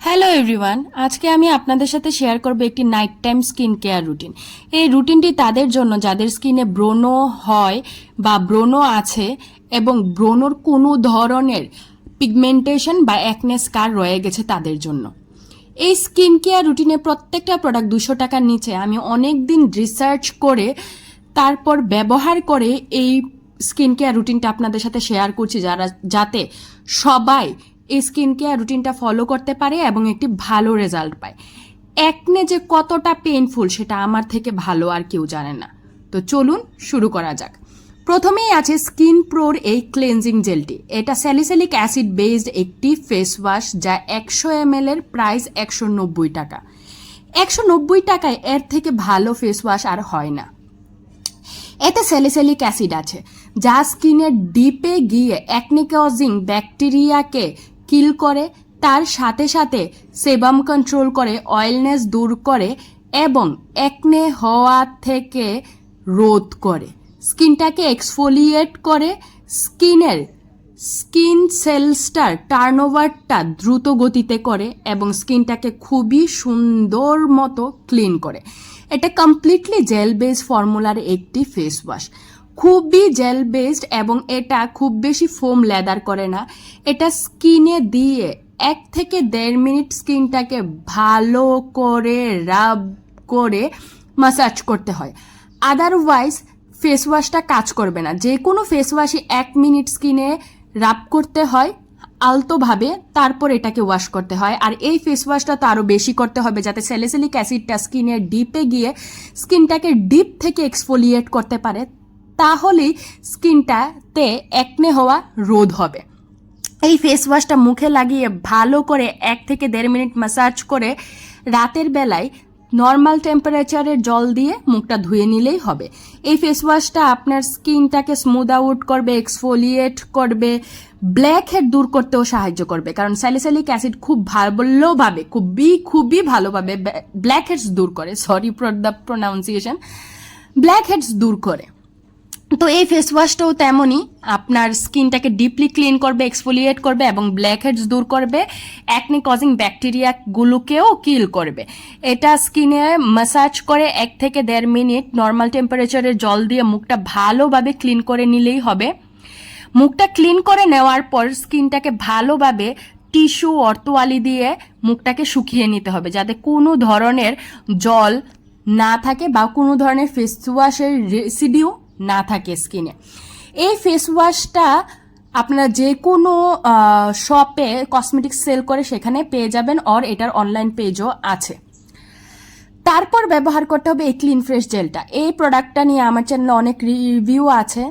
Hello everyone আজকে আমি আপনাদের সাথে শেয়ার করব একটি night time skin care routine এই রুটিনটি তাদের জন্য, যাদের স্কিনে ব্রণ হয় বা ব্রণ আছে এবং ব্রণর কোনো ধরনের পিগমেন্টেশন বা অ্যাকনেস কার রয়ে গেছে তাদের জন্য। এই স্কিন কেয়ার রুটিনে প্রত্যেকটা প্রোডাক্ট দুশো টাকার নিচে। আমি অনেক দিন রিসার্চ করে, তারপর ব্যবহার করে এই স্কিন কেয়ার রুটিনটা আপনাদের সাথে শেয়ার করছি যারা, যাতে সবাই এই স্কিন কেয়ার রুটিনটা ফলো করতে পারে এবং একটি ভালো রেজাল্ট পায়। একনে যে কতটা পেইনফুল সেটা আমার থেকে ভালো আর কেউ জানে না। তো চলুন শুরু করা যাক। প্রথমেই আছে স্কিন প্রোর এই ক্লেনজিং জেলটি এটা স্যালিসিলিক অ্যাসিড বেসড একটি ফেস ওয়াশ যা একশো এম এর প্রাইস একশো নব্বই টাকা। একশো নব্বই টাকায় এর থেকে ভালো ফেস ওয়াশ আর হয় না। এতে স্যালিসিলিক অ্যাসিড আছে, যা স্কিনের ডিপে গিয়ে অ্যাকনিকজিং ব্যাকটেরিয়াকে কিল করে, তার সাথে সাথে সেবাম কন্ট্রোল করে অয়েলনেস দূর করে এবং একনে হওয়া থেকে রোধ করে। স্কিনটাকে এক্সফোলিয়েট করে, স্কিনের স্কিন সেলসটার টার্নওভারটা দ্রুত গতিতে করে এবং স্কিনটাকে খুবই সুন্দর মতো ক্লিন করে। এটা কমপ্লিটলি জেল বেস ফর্মুলার একটি ফেস ওয়াশ খুবই জেল বেসড এবং এটা খুব বেশি ফোম লেদার করে না। এটা স্কিনে দিয়ে এক থেকে দেড় মিনিট স্কিনটাকে ভালো করে রাব করে মাসাজ করতে হয়। আদারওয়াইজ ফেস ওয়াশটা কাজ করবে না। যে কোনো ফেস ওয়াশই এক মিনিট স্কিনে রাব করতে হয়, আলতোভাবে তারপর এটাকে ওয়াশ করতে হয়। আর এই ফেস ওয়াশটা তো আরও বেশি করতে হবে যাতে স্যালিসিলিক অ্যাসিডটা স্কিনের ডিপে গিয়ে স্কিনটাকে ডিপ থেকে এক্সফোলিয়েট করতে পারে। তাহলেই স্কিনটাতে একনে হওয়া রোধ হবে। এই ফেস ওয়াশটা মুখে লাগিয়ে ভালো করে এক থেকে দেড় মিনিট ম্যাসাজ করে রাতের বেলায় নর্মাল টেম্পারেচারের জল দিয়ে মুখটা ধুয়ে নিলেই হবে। এই ফেস ওয়াশটা আপনার স্কিনটাকে স্মুথ আউট করবে এক্সফোলিয়েট করবে ব্ল্যাক হেড দূর করতেও সাহায্য করবে। কারণ স্যালিসিলিক অ্যাসিড খুব ভালোভাবে, খুবই খুবই ভালোভাবে ব্ল্যাক হেডস দূর করে। Sorry for the pronunciation blackheads দূর করে। তো এই ফেস ওয়াশটাও তেমনই। আপনার স্কিনটাকে ডিপলি ক্লিন করবে এক্সফোলিয়েট করবে এবং ব্ল্যাক হেডস দূর করবে অ্যাকনি কজিং ব্যাকটেরিয়াগুলোকেও কিল করবে। এটা স্কিনে ম্যাসাজ করে এক থেকে দেড় মিনিট নর্মাল টেম্পারেচারের জল দিয়ে মুখটা ভালোভাবে ক্লিন করে নিলেই হবে। মুখটা ক্লিন করে নেওয়ার পর স্কিনটাকে ভালোভাবে টিস্যু অর্তোয়ালি দিয়ে মুখটাকে শুকিয়ে নিতে হবে, যাতে কোনো ধরনের জল না থাকে বা কোনো ধরনের ফেস ওয়াশের রেসিডিউ না থাকে স্কিনে এই ফেস ওয়াশটা আপনারা যে কোনো শপে কসমেটিক্স সেল করে সেখানে পেয়ে যাবেন অর এটার অনলাইন পেজও আছে। তারপর ব্যবহার করতে হবে এই ক্লিন ফ্রেশ জেলটা এই প্রোডাক্টটা নিয়ে আমার চ্যানেলে অনেক রিভিউ আছে।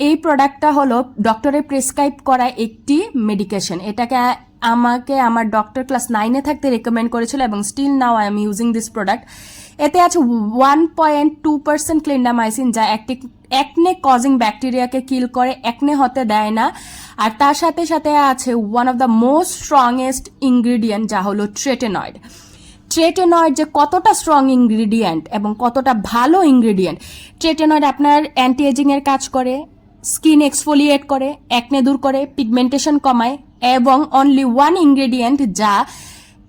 এই প্রোডাক্টটা হলো ডক্টরের প্রেসক্রাইব করা একটি মেডিকেশন এটাকে আমাকে আমার ডক্টর ক্লাস নাইনে থাকতে রেকমেন্ড করেছিল এবং still now I am using this product এতে আছে one point two percent clindamycin যা একটি একনে কজিং ব্যাকটেরিয়াকে কিল করে, একনে হতে দেয় না। আর তার সাথে সাথে আছে one of the most strongest ingredient যা হলো ট্রেটেনয়েড ট্রেটেনয়েড যে কতটা স্ট্রং ইনগ্রিডিয়েন্ট এবং কতটা ভালো ইনগ্রিডিয়েন্ট ট্রেটেনয়েড আপনার অ্যান্টি এজিংয়ের কাজ করে স্কিন এক্সফোলিয়েট করে, একনে দূর করে পিগমেন্টেশন কমায় এবং অনলি ওয়ান ইনগ্রেডিয়েন্ট যা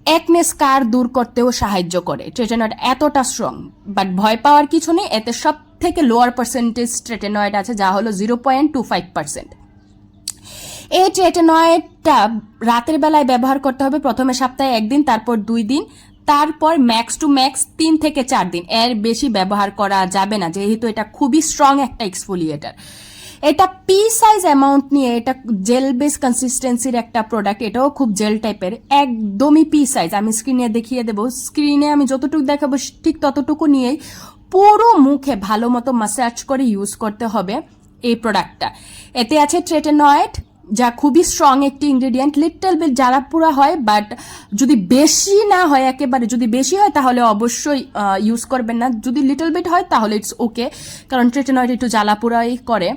একনে স্কার দূর করতেও সাহায্য করে। ট্রেটেনয়েড এতটা স্ট্রং বাট ভয় পাওয়ার কিছু নেই, এতে সব থেকে লোয়ার পার্সেন্টেজ ট্রেটেনয়েড আছে, যা হলো zero point two five percent এই ট্রেটেনয়েডটা রাতের বেলায় ব্যবহার করতে হবে, প্রথমে সপ্তাহে একদিন, তারপর দুই দিন, তারপর ম্যাক্স টু ম্যাক্স তিন থেকে চার দিন। এর বেশি ব্যবহার করা যাবে না, যেহেতু এটা খুবই স্ট্রং একটা এক্সফোলিয়েটার এটা পি সাইজ অ্যামাউন্ট নিয়ে এটা জেল বেস কনসিস্টেন্সির একটা প্রোডাক্ট এটাও খুব জেল টাইপের একদমই পি সাইজ আমি স্ক্রিনে দেখিয়ে দেবো। স্ক্রিনে আমি যতটুকু দেখাবো, ঠিক ততটুকু নিয়েই পুরো মুখে ভালো মতো মাসাজ করে ইউজ করতে হবে এই প্রোডাক্টটা এতে আছে ট্রেটেনয়েড যা খুবই স্ট্রং একটি ইনগ্রেডিয়েন্ট লিটল বিট জ্বালাপুরা হয় বাট যদি বেশি না হয়, একেবারে যদি বেশি হয়, তাহলে অবশ্যই ইউজ করবেন না। যদি লিটল বিট হয়, তাহলে ইটস ওকে কারণ ট্রেটেনয়েড একটু জ্বালাপুরাই করে।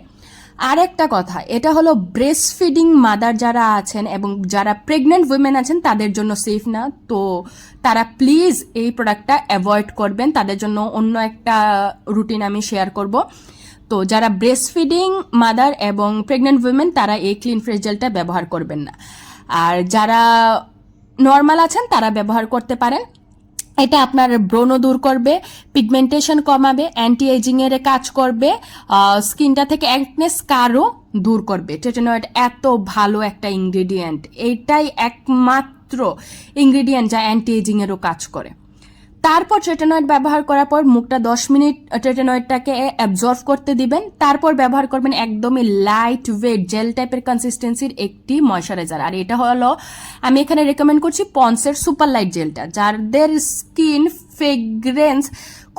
আর একটা কথা, এটা হলো ব্রেস্ট ফিডিং মাদার যারা আছেন এবং যারা প্রেগনেন্ট উইমেন আছেন, তাদের জন্য সেফ না। তো তারা প্লিজ এই প্রোডাক্টটা অ্যাভয়েড করবেন। তাদের জন্য অন্য একটা রুটিন আমি শেয়ার করব। তো যারা ব্রেস্ট ফিডিং মাদার এবং প্রেগনেন্ট উইমেন তারা এই ক্লিন ফ্রেশ জেলটা ব্যবহার করবেন না। আর যারা নর্মাল আছেন, তারা ব্যবহার করতে পারেন। এটা আপনার ব্রণ দূর করবে পিগমেন্টেশন কমাবে অ্যান্টি এজিং এর কাজ করবে স্কিনটা থেকে অ্যাকনেস কারও দূর করবে। টেটেনয়েড এত ভালো একটা ইনগ্রেডিয়েন্ট এটাই একমাত্র ইনগ্রেডিয়েন্ট যা অ্যান্টি এজিং এরও কাজ করে। তারপর ট্রেটেনয়েড ব্যবহার করার পর মুখটা দশ মিনিট ট্রেটেনয়েডটাকে অ্যাবজর্ভ করতে দিবেন। তারপর ব্যবহার করবেন একদমই লাইট ওয়েট জেল টাইপের কনসিস্টেন্সির একটি ময়শ্চারাইজার আর এটা হলো, আমি এখানে রেকমেন্ড করছি পন্সের সুপার লাইট জেলটা যাদের স্কিন ফ্রেগ্রেন্স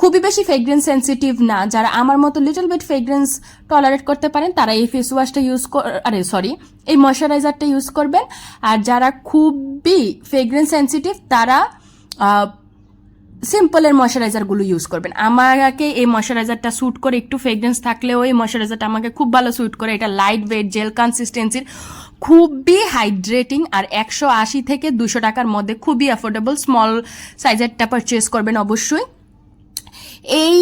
খুবই বেশি ফ্রেগ্রেন্স সেন্সিটিভ না, যারা আমার মতো লিটল বিট ফ্রেগ্রেন্স টলারেট করতে পারেন, তারা এই ফেস ওয়াশটা ইউজ আরে সরি এই ময়শ্চারাইজারটা ইউজ করবেন। আর যারা খুবই ফ্রেগ্রেন্স সেন্সিটিভ তারা সিম্পলের ময়শ্চারাইজারগুলো ইউজ করবেন। আমাকে এই ময়শ্চারাইজারটা স্যুট করে একটু ফ্রেগরেন্স থাকলেও এই ময়শ্চারাইজারটা আমাকে খুব ভালো স্যুট করে। এটা লাইট ওয়েট জেল কনসিস্টেন্সির খুবই হাইড্রেটিং আর একশো আশি থেকে দুশো টাকার মধ্যে খুবই অ্যাফোর্ডেবল স্মল সাইজেরটা পারচেস করবেন অবশ্যই। এই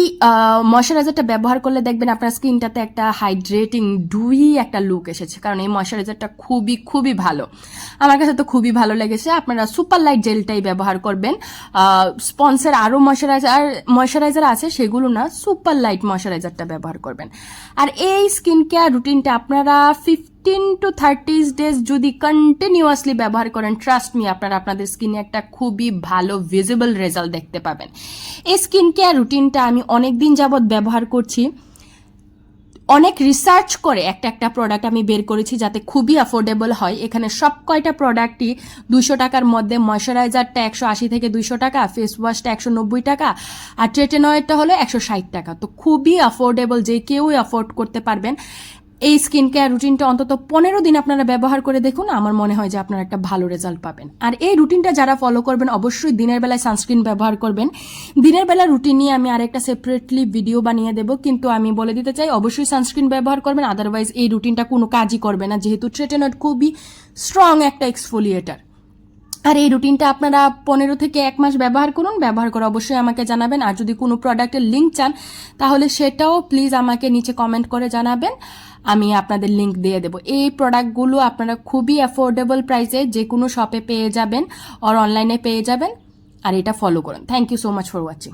ময়শ্চারাইজারটা ব্যবহার করলে দেখবেন আপনার স্কিনটাতে একটা হাইড্রেটিং, ডুই একটা লুক এসেছে। কারণ এই ময়শ্চারাইজারটা খুবই খুবই ভালো। আমার কাছে তো খুবই ভালো লেগেছে। আপনারা সুপার লাইট জেলটাই ব্যবহার করবেন। স্পন্সের আরও ময়শ্চারাইজার ময়শ্চারাইজার আছে, সেগুলো না, সুপার লাইট ময়শ্চারাইজারটা ব্যবহার করবেন। আর এই স্কিন কেয়ার রুটিনটা আপনারা ফিফটিন টু থার্টি ডেজ যদি কন্টিনিউয়াসলি ব্যবহার করেন ট্রাস্ট মি আপনারা আপনাদের স্কিনে একটা খুবই ভালো ভিজিবল রেজাল্ট দেখতে পাবেন। এই স্কিন কেয়ার রুটিনটা আমি অনেক দিন যাবৎ ব্যবহার করছি। অনেক রিসার্চ করে একটা একটা প্রোডাক্ট আমি বের করেছি যাতে খুবই অ্যাফোর্ডেবল হয়। এখানে সব কয়টা প্রোডাক্টই দুশো টাকার মধ্যে ময়শ্চারাইজারটা একশো আশি থেকে দুইশো টাকা ফেস ওয়াশটা একশো নব্বই টাকা, আর ট্রেটেনয়েডটা হলো একশো ষাট টাকা। তো খুবই অ্যাফোর্ডেবল যে কেউই অ্যাফোর্ড করতে পারবেন। এই স্কিন কেয়ার রুটিনটা অন্তত পনেরো দিন আপনারা ব্যবহার করে দেখুন, আমার মনে হয় যে আপনারা একটা ভালো রেজাল্ট পাবেন। আর এই রুটিনটা যারা ফলো করবেন, অবশ্যই দিনের বেলায় সানস্ক্রিন ব্যবহার করবেন। দিনের বেলা রুটিন নিয়ে আমি আরেকটা সেপারেটলি ভিডিও বানিয়ে দেব, কিন্তু আমি বলে দিতে চাই, অবশ্যই সানস্ক্রিন ব্যবহার করবেন আদারওয়াইজ এই রুটিনটা কোনো কাজই করবে না, যেহেতু ট্রেটেনট খুবই স্ট্রং একটা এক্সফোলিয়েটার আর এই রুটিনটা আপনারা পনেরো থেকে এক মাস ব্যবহার করুন, ব্যবহার করে অবশ্যই আমাকে জানাবেন। আর যদি কোনো প্রোডাক্টের লিঙ্ক চান, তাহলে সেটাও প্লিজ আমাকে নিচে কমেন্ট করে জানাবেন। আমি আপনাদের লিঙ্ক দিয়ে দেবো। এই প্রোডাক্টগুলো আপনারা খুবই অ্যাফোর্ডেবল প্রাইসে যে কোনো শপে পেয়ে যাবেন আর অনলাইনে পেয়ে যাবেন। আর এটা ফলো করুন। Thank you so much for watching